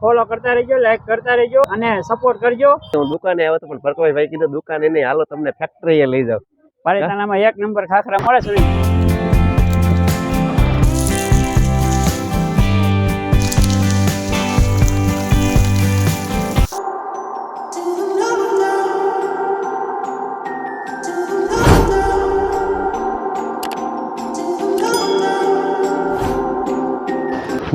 Follow કરતા રહેજો like કરતા રહેજો અને સપોર્ટ કરજો. હું દુકાને આવ્યો તો પણ ભરકભાઈ ભાઈ કીધું દુકાને નહીં હાલો તમને ફેક્ટરીએ લઈ જાવ પાલિતાણામાં એક નંબર ખાખરા મળે છે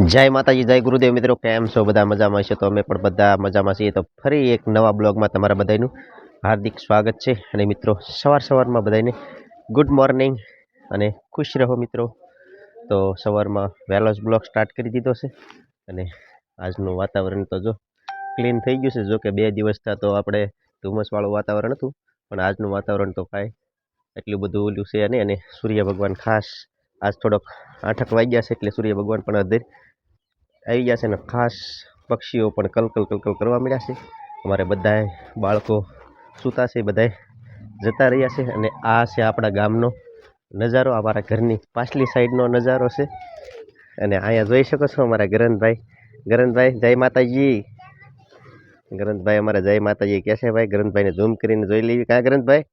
જય માતાજી, જય ગુરુદેવ મિત્રો, કેમ છો? બધા મજામાં છે તો અમે પણ બધા મજામાં છીએ. તો ફરી એક નવા બ્લોગમાં તમારા બધાનું હાર્દિક સ્વાગત છે. અને મિત્રો, સવાર સવારમાં બધાને ગુડ મોર્નિંગ અને ખુશ રહો મિત્રો. તો સવારમાં વહેલો જ બ્લોગ સ્ટાર્ટ કરી દીધો છે. અને આજનું વાતાવરણ તો જો ક્લીન થઈ ગયું છે. જો કે બે દિવસથી તો આપણે ધુમ્મસવાળું વાતાવરણ હતું. પણ આજનું વાતાવરણ તો કાંઈ એટલું બધું ઓલું છે અને સૂર્ય ભગવાન ખાસ આજ થોડોક આઠક વાગ્યા છે એટલે સૂર્ય ભગવાન પણ અધેર આવી ગયા છે ને ખાસ પક્ષીઓ પણ કલકલ કલકલ કરવા મળ્યા છે. અમારે બધાએ બાળકો સૂતા છે બધાએ જતા રહ્યા છે અને આ છે આપણા ગામનો નજારો અમારા ઘરની પાછલી સાઈડનો નજારો છે. અને અહીંયા જોઈ શકો છો અમારા ગરનભાઈ. ગરનભાઈ, જય માતાજી. ગરંતભાઈ અમારે જય માતાજી કહે છે, ભાઈ ગરંતભાઈને ઝૂમ કરીને જોઈ લેવી. કાં ગરંતભાઈ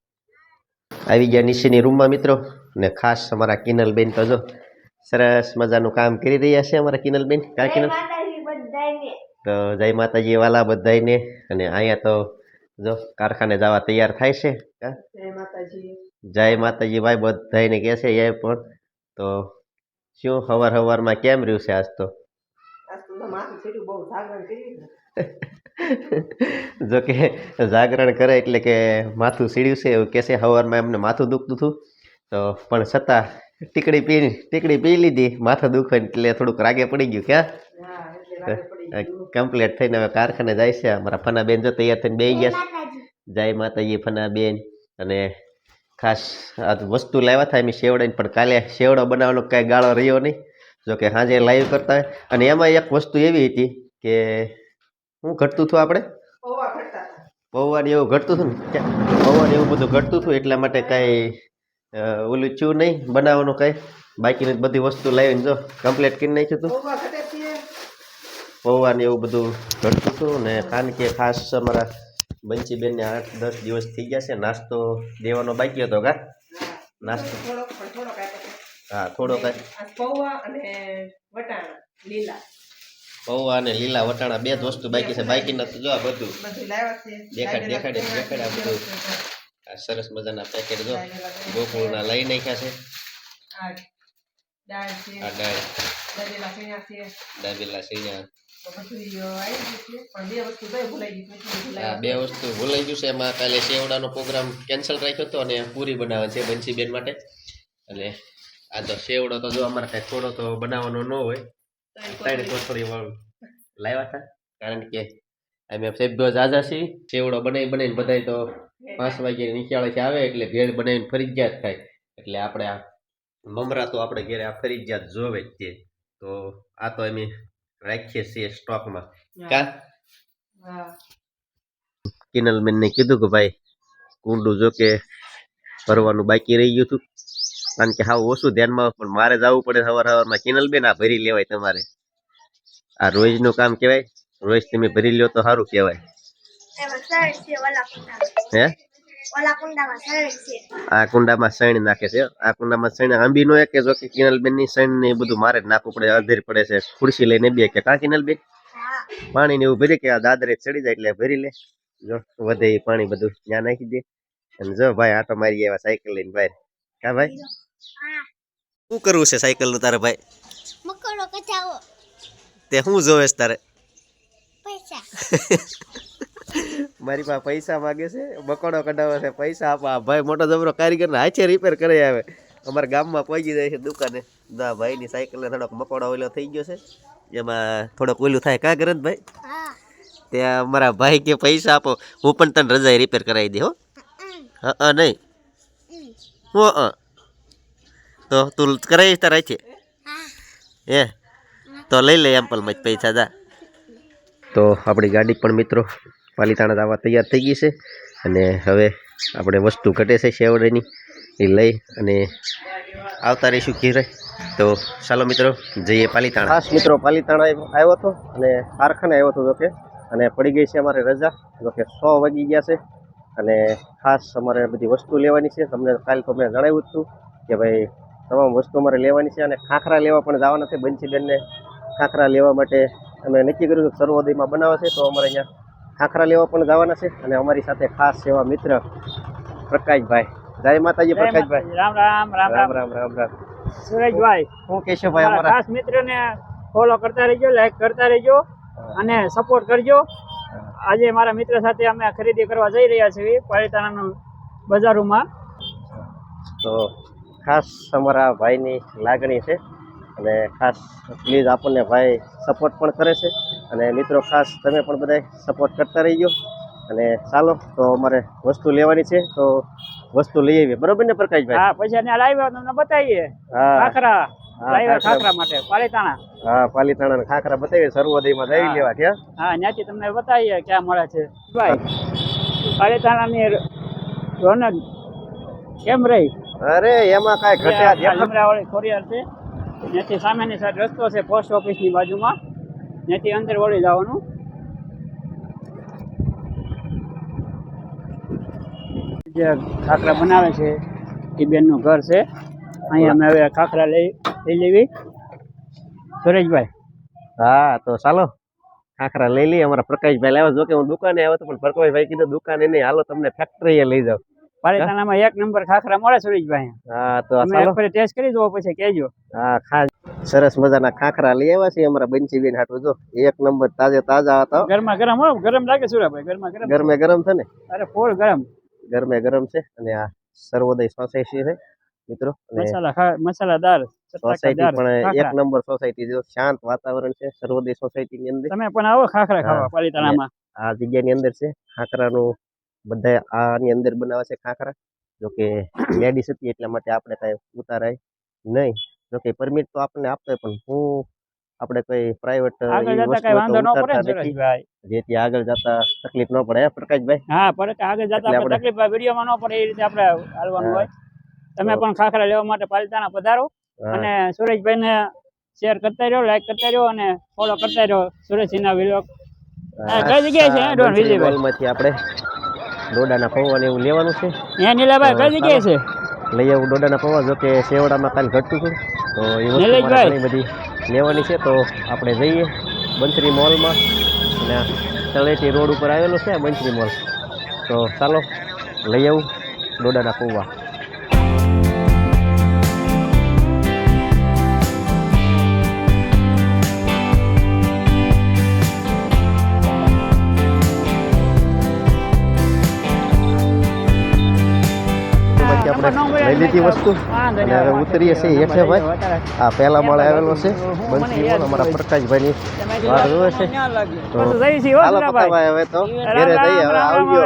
આવી ગયા નીચેની રૂમમાં મિત્રો. ને ખાસ અમારા કિનલબેન તો જો સરસ મજાનું કામ કરી રહ્યા છે અમારા કિનલબેન. કા કિનલ? તો જય માતાજી વાલા બધાને અને અહીંયા તો જો કારખાને જવા તૈયાર થાય છે? જય માતાજી. ભાઈ બધાને કહે છે એ પણ તો શું હવાર હવારમાં કેમ રહ્યું છે આજ તો? જો કે જાગરણ કરે એટલે કે માથું સીડ્યું છે એવું કહેશે હવારમાં એમને માથું દુખતું હતું. તો પણ છતાં ટીકડી પી ટીકડી પી લીધી. માથું દુખે એટલે થોડુંક રાગે પડી ગયું ક્યાં કમ્પ્લીટ થઈને હવે કારખાને જાય છે. અમારા ફનાબેન જો તૈયાર થઈને બે ગયા છે. જય માતાજી. ફનાબેન. અને ખાસ આ વસ્તુ લાવ્યા થાય એમ શેવડાની પણ કાલે શેવડો બનાવવાનો કાંઈ ગાળો રહ્યો નહીં. જો કે સાંજે લાઈવ કરતા અને એમાં એક વસ્તુ એવી હતી કે શું ઘટતું હતું આપણે? પૌવાની એવું ઘટતું હતું ને? પૌવાને એવું બધું ઘટતું હતું એટલા માટે કાંઈ ઓલું થયું નહીં બનાવવાનું કંઈ? બાકીની બધી વસ્તુ લાવીને જો કમ્પ્લીટ કરી નાખ્યું હતું પૌવાને એવું બધું ઘટતું હતું ને કારણ કે ખાસ અમારા બંચીબેનને આઠ દસ દિવસ થઈ ગયા છે નાસ્તો દેવાનો બાકી હતો કા? નાસ્તો. હા થોડો કાંઈ પૌવા અને વટાણા લીલા. પૌવા અને લીલા વટાણા બે જ વસ્તુ બાકી છે બાકી તો જો આ બધું. દેખાડ, દેખાડ, દેખાડ આ બધું. આ સરસ મજાના પેકેટ જો. ગોકુળના લઈ નાખ્યા છે. આ ગયું છે. પણ બે વસ્તુ ભૂલાઈ ગઈ પછી બધું આ બે વસ્તુ ભૂલાઈ ગયું છે. એમાં કાલે સેવડાનો પ્રોગ્રામ કેન્સલ રાખ્યો હતો અને પૂરી બનાવે છે બંસીબેન માટે. એટલે આ તો સેવડો તો જો અમારે કાંઈ થોડો તો બનાવવાનો ન હોય. ત્રણ કોથળી. વાળું. લાવ્યા હતા કારણ કે અમે સભ્યો જાજા છીએ. સેવડો બનાવી બનાવીને બધાય તો પાંચ વાગ્યા નિશાળેથી આવે એટલે ભેળ બનાવીને ફરજિયાત થાય એટલે આપણે આ મમરા તો આપણે ઘેરે આ ફરજિયાત જોવે જ છે. તો આ તો અમે રાખીએ છીએ સ્ટોકમાં. કા? હા. કિનલબેનને કીધું કે ભાઈ કુંડું જો કે ભરવાનું બાકી રહી ગયું હતું. કારણ કે હાવ ઓછું ધ્યાનમાં પણ મારે જવું પડે સવાર સવારમાં. કિનલબેન આ ભરી લેવાય તમારે. આ રોજનું કામ કહેવાય. રોજ તમે ભરી લ્યો તો સારું કહેવાય. હે? આ કુંડામાં સૈણ નાખે છે આ કુંડામાં સૈણ આંબી નો કે જો કે કિનલબેનની સૈણ ને બધું મારે નાખવું પડે અધેર પડે છે ખુરશી લઈને બે કે કા કિનલબેન? પાણી ને એવું ભરી કે આ દાદરે ચડી જાય એટલે ભરી લે. જો વધે પાણી બધું ત્યાં નાખી દે. અને જો ભાઈ આટો મારી આવ્યા સાયકલ લઈને ભાઈ કા ભાઈ? શું કરવું છે સાયકલનું તારે ભાઈ? મકડો કચાવો. તે શું જોવેશ તારે? પૈસા. મારી પાસે પૈસા માગે છે બકોડો કઢાવે છે પૈસા આપા. આ ભાઈ મોટો જબરો કારીગર ને હાચે રિપેર કરી આવે. અમારા ગામમાં પહોંચી જાય છે દુકાને. દા ભાઈની સાયકલ ને થોડોક મકોડો ઓલો થઈ ગયો છે. એમાં થોડોક ઓલું થાય. કા કરે ભાઈ? ત્યાં અમારા ભાઈ કે પૈસા આપો. હું પણ તને રજાએ રિપેર કરાવી દે હો. હા હા નહીં. હું અ તો તું કરાવીશ તારા છે એ તો લઈ લે એમ્પલમાં જ પૈસા જા. તો આપણી ગાડી પણ મિત્રો પાલીતાણા દાવા તૈયાર થઈ ગઈ છે. અને હવે આપણે વસ્તુ ઘટે છે શેવડેની. એ લઈ અને આવતા રહીશું ઘેરે. તો ચાલો મિત્રો, જઈએ પાલીતાણા. ખાસ મિત્રો, પાલીતાણા આવ્યો હતો અને કારખાને આવ્યો હતો જોકે. અને પડી ગઈ છે અમારે રજા, જોકે સો વાગી ગયા છે. અને ખાસ અમારે બધી વસ્તુ લેવાની છે. તમને કાલે તો મેં જણાવ્યું હતું કે ભાઈ, તમામ વસ્તુ અમારે લેવાની છે અને ખાખરા લેવા પણ જવાના છે. બંસીબેનને ખાખરા લેવા માટે અમે નક્કી કર્યું કે સર્વોદયમાં બનાવે છે તો અમારે અહીંયા ખાખરા લેવા પણ જવાના છે અને અમારી સાથે ખાસ સેવા મિત્ર પ્રકાશભાઈ. જય માતાજી પ્રકાશભાઈ. રામ રામ રામ રામ. રામ રામ રામ સુરેશભાઈ હું કેશવભાઈ અમારા ખાસ મિત્રને ફોલો કરતા રહેજો લાઈક કરતા રહેજો અને સપોર્ટ કરજો. આજે મારા મિત્ર સાથે અમે ખરીદી કરવા જઈ રહ્યા છીએ પાલિતાણાનું બજારોમાં. તો ખાસ અમારા ભાઈની લાગણી છે. અને ખાસ પ્લીઝ આપણને ભાઈ સપોર્ટ પણ કરે છે. અને મિત્રો ખાસ તમે પણ બધા સપોર્ટ કરતા રહીજો. અને ચાલો તો અમારે વસ્તુ લેવાની છે તો વસ્તુ લઈ આવીએ. બરોબર ને પ્રકાશભાઈ? હા પછી ત્યાં લાવ્યા તમને બતાવીએ. હા. ખાખરા. લાવ્યા ખાખરા. માટે પાલીતાણા. હા પાલીતાણા ખાખરા બતાવીએ સર્વોદયમાં લઈ લેવા ક્યાં હા. ત્યાંથી તમને બતાવીએ ક્યાં મળે છે. ભાઈ પાલીતાણાની રોનક કેમ રહી? અરે એમાં કાંઈ ઘટ્યા છે. ત્યાંથી સામેની સાઈડ રસ્તો છે પોસ્ટ ઓફિસની બાજુમાં. ત્યાંથી અંદર વળી જવાનું. જે ખાખરા બનાવે છે, એ બેનનું ઘર છે. અહીંયા અમે હવે ખાખરા લઈ લઈ લેવી. સુરેશભાઈ. હા, તો ચાલો. ખાખરા લઈ લઈએ. અમારા પ્રકાશભાઈ લાવ્યા જો કે હું દુકાને આવ્યો હતો, પણ પ્રકાશભાઈ કીધું, દુકાને નહીં, હાલો, તમને ફેક્ટરીએ લઈ જાવ પાલિતાણામાં એક નંબર ખાખરા મળે સુરેશભાઈ. હા તો તમે ચાલો. એક ફરી ટેસ્ટ કરી જુઓ પછી કહેજો. હા ખા સરસ મજાના ખાખરા લઈ આવ્યા છે અમારા બંસીબેન હાટું જો. એક નંબર તાજે તાજા હતા. ગરમા ગરમ હો ગરમ લાગે સુરેશભાઈ ગરમા ગરમ. ગરમે ગરમ છે ને? અરે ફૂલ ગરમ. ગરમે ગરમ છે અને આ સર્વોદય સોસાયટી છે મિત્રો. મસાલા ખા મસાલાદાર સોસાયટી પણ એક નંબર સોસાયટી જો. શાંત વાતાવરણ છે સર્વોદય સોસાયટી ની અંદર. તમે પણ આવો ખાખરા ખાવા. પાલિતાણામાં. આ જગ્યાની અંદર છે ખાખરાનું બધા આની અંદર બનાવે છે ખાખરા? જો કે લેડીઝ હતી એટલા માટે આપણે કાંઈ ઉતારાય નહીં. જો કે પરમિટ તો આપણને આપતો પણ હું આપણે કઈ પ્રાઇવેટ ન ને સુરેશભાઈ જેથી આગળ જતા તકલીફ ન પડે પ્રકાશભાઈ? હા આગળ જતા તકલીફ વિડીયોમાં ન પડે એ રીતે આપણે હાલવાનું હોય. તમે પણ ખાખરા લેવા માટે પાલિતાના પધારો. અને અને સુરેશભાઈને શેર કરતા રહ્યો લાઈક કરતા રહ્યો અને ફોલો કરતા રહ્યો સુરેશજીના વીડિયો કઈ જગ્યાએ છે, ડોન વિજયભાઈ? મોલમાંથી આપણે દોડાના પૌવા ને એવું લેવાનું છે. અહીંયા નીલાભાઈ કઈ જગ્યાએ છે? લઈ આવું દોડાના પૌવા જો કે શેવડામાં કાલ ઘટતું હતું. તો એ વસ્તુ ઘણી બધી લેવાની છે. તો આપણે જઈએ બંસરી મોલમાં. અને તળેટી રોડ ઉપર આવેલો છે બંસરી મોલ. તો ચાલો લઈ આવું દોડાના પૌવા. લઈ લીધી વસ્તુ અને હવે ઉતરીએ છીએ હેઠે ભાઈ. આ પહેલા માળે આવેલો છે બંસરી અમારા પ્રકાશભાઈની વાટ જોવે છે. તો હાલો હવે તો ઘેરે જઈએ હવે આવજો.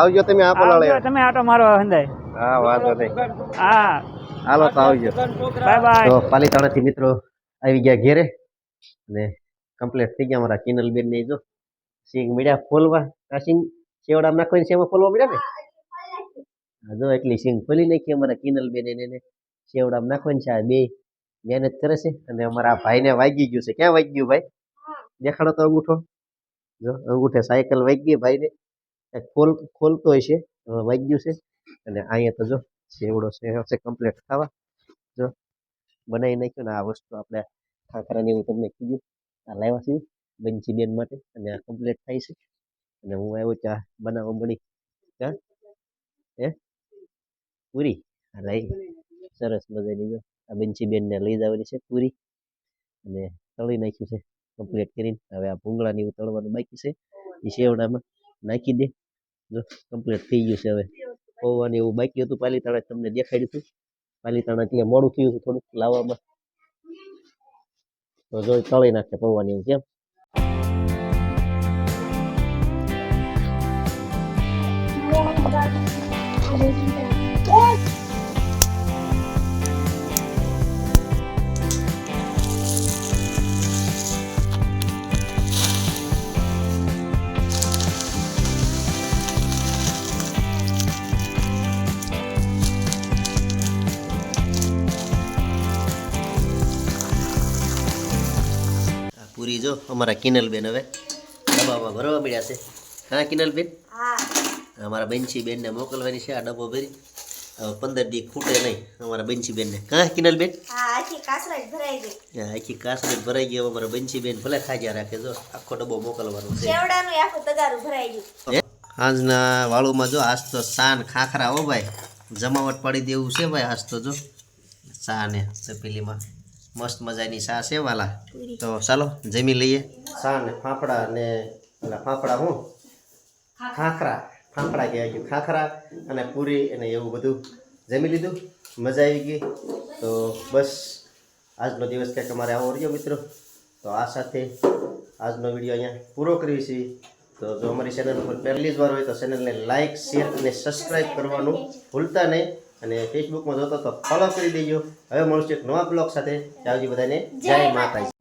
આવજો તમે આ પલાળે તમે આટો મારો હંદાય હા વાંધો નહીં. હા. હાલો તો આવજો. બાય બાય તો પાલીતાણાથી મિત્રો આવી ગયા ઘેરે. અને કમ્પ્લીટ થઈ ગયા અમારા કિનલ બેન ને જો. સિંગ મીડિયા ફોલવા. આ સિંગ સેવડા નાખવાની સેવા ફોલવા મળ્યા ને? હા જો એટલી સિંગ ખોલી નાખી, અમારા કિનલ બેન એને સેવડામાં નાખવાની છે. બે મહેનત કરે છે અને અમારા ભાઈને વાગી ગયું છે. ક્યાં વાગી ગયું ભાઈ? દેખાડો તો અંગૂઠો. જો, અંગૂઠે સાયકલ વાગી ગઈ ભાઈને. ખોલ, ખોલતો હોય છે. હવે ગયું છે. અને અહીંયા તો જો સેવડો છે કમ્પ્લીટ ખાવા. જો, બનાવી નાખ્યું ને આ વસ્તુ આપણે ખાખરાની એવું તમને કીધું. આ લાવ્યા છીએ બંચી બેન માટે અને આ કમ્પ્લીટ થાય છે. અને હું આવ્યો ચા બનાવવા મળી. ચા હે? પૂરી? લઈ સરસ મજાની જો. આ બેનને લઈ જવાની છે પૂરી. અને તળી નાખ્યું છે કમ્પ્લીટ કરીને. હવે આ ભૂંગળાની એવું તળવાનું બાકી છે. એ શેવડામાં નાખી દે. જો કમ્પ્લીટ થઈ ગયું છે હવે. પૌવાને એવું બાકી હતું. પાલીતાણા તમને દેખાડ્યું હતું પાલીતાણા એટલે મોડું થયું હતું થોડુંક લાવવામાં. તો જો તળી નાખે પૌવાની એવું કેમ? Thank you. અમારા કિનલબેન હવે. ડબ્બામાં ભરવા મળ્યા છે. હા કિનલબેન? અમારા બંસી બેનને મોકલવાની છે આ ડબ્બો ભરી. પંદર દી ખૂટે નહીં અમારા બંસી બેનને હા કિનલબેન? આખી કાસરાજ ભરાઈ ગઈ. આખી કાસરેટ ભરાઈ ગઈ. અમારા બંસી બેન ભલે ખાજા રાખે જો આખો ડબ્બો મોકલવાનો છે. શેવડાનું આખું તગારું ભરાઈ ગયું. આજના વાળુમાં જો આજ તો સાન ખાખરા હો ભાઈ. જમાવટ પાડી દેવું છે ભાઈ આજ તો જો. સાને ને તપેલીમાં મસ્ત મજાની શા છે વાલા? તો ચાલો જમી લઈએ. શા ને ફાફડા ને પેલા ફાફડા હું? ખાખરા. ફાફડા કહેવાય ગયું ખાખરા અને પૂરી અને એવું બધું. જમી લીધું? મજા આવી ગઈ. તો બસ આજનો દિવસ ક્યાંક અમારે આવો રહ્યો મિત્રો. તો આ સાથે આજનો વીડિયો અહીંયા પૂરો કરીએ છીએ. તો જો અમારી ચેનલ ઉપર પહેલી જ વાર હોય તો ચેનલને લાઇક શેર અને સબસ્ક્રાઈબ કરવાનું ભૂલતા નહીં. અને ફેસબુકમાં જોતો તો ફોલો કરી દેજો. હવે મળશું એક નવા બ્લોગ સાથે. સુધી બધાને. જય માતાજી.